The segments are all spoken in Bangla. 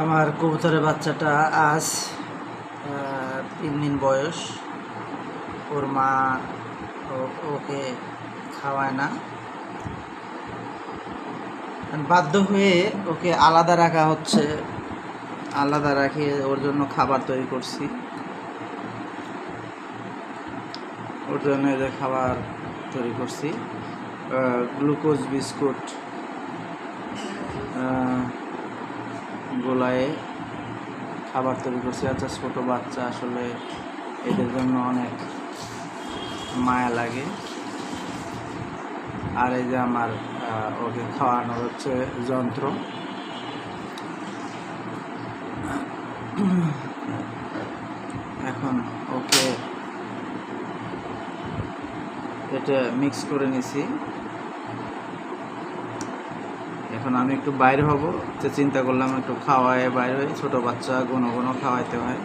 আমার কবুতরের বাচ্চাটা আজ তিন দিন বয়স। ওর মা ওকে খাওয়ায় না। বাধ্য হয়ে ওকে আলাদা রাখা হচ্ছে। আলাদা রাখে ওর জন্য খাবার তৈরি করছি। ওর জন্য যে খাবার তৈরি করছি। Glucose biscuit. গোলায় খাবার তৈরি করছি। আচ্ছা ছোটো বাচ্চা আসলে এদের জন্য অনেক মায়া লাগে। আর এই যে আমার ওকে খাওয়ানোর হচ্ছে যন্ত্র। এখন ওকে এটা মিক্স করে নিছি। এখন আমি একটু বাইরে হব। তো চিন্তা করলাম একটু খাওয়ায় বাইরে হই। ছোটো বাচ্চা, ঘন ঘন খাওয়াইতে হয়।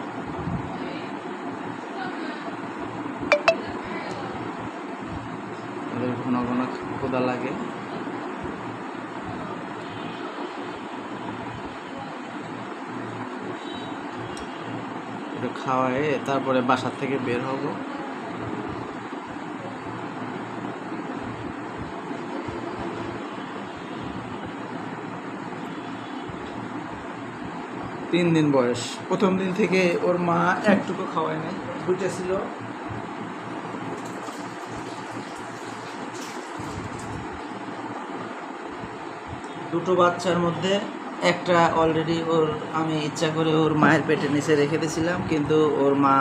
ঘন ঘন ক্ষুদা লাগে। একটু খাওয়ায় তারপরে বাসার থেকে বের হব। তিন দিন বয়স। প্রথম দিন থেকে ওর মা একটুকু খাওয়ায় নাই। বুঝেছিল। দুটো বাচ্চার মধ্যে একটা অলরেডি ওর, আমি ইচ্ছা করে ওর মায়ের পেটে নিচে রেখে দিয়েছিলাম, কিন্তু ওর মা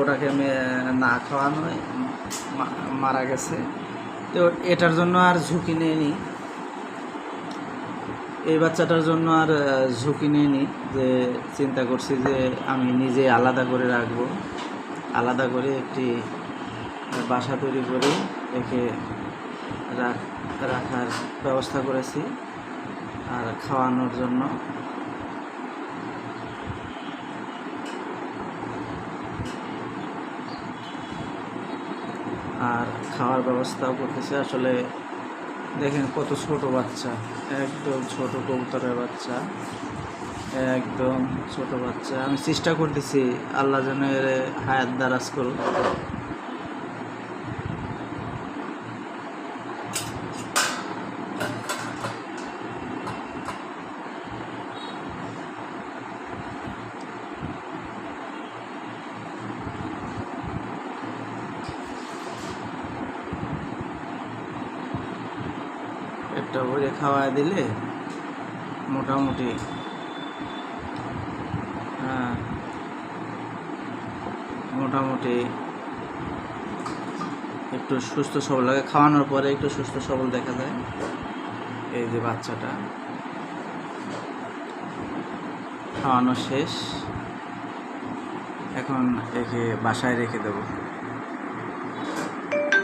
ওটাকে না খাওয়ানোয় মারা গেছে। তো এটার জন্য আর ঝুঁকি নেয়নি। এই বাচ্চাটার জন্য আর ঝুঁকি নিইনি, যে চিন্তা করছি যে আমি নিজে আলাদা করে রাখব। আলাদা করে একটি বাসা তৈরি করে একে রাখ- রাখার ব্যবস্থা করেছি, আর খাওয়ানোর জন্য। আর খাওয়ার ব্যবস্থাও করতেছে। আসলে দেখেন কত ছোট বাচ্চা, একদম ছোট কবুতরের বাচ্চা, একদম ছোট বাচ্চা। আমি চেষ্টা করতেছি আল্লাহ যেন এর হায়াত দারাজ করুক। একটা ভরে খাওয়া দিলে মোটামুটি। হ্যাঁ, মোটামুটি একটু সুস্থ সবল। লাগে খাওয়ানোর পরে একটু সুস্থ সবল দেখা যায়। এই যে বাচ্চাটা। খাওয়ানো শেষ। এখন একে বাসায় রেখে দেবো।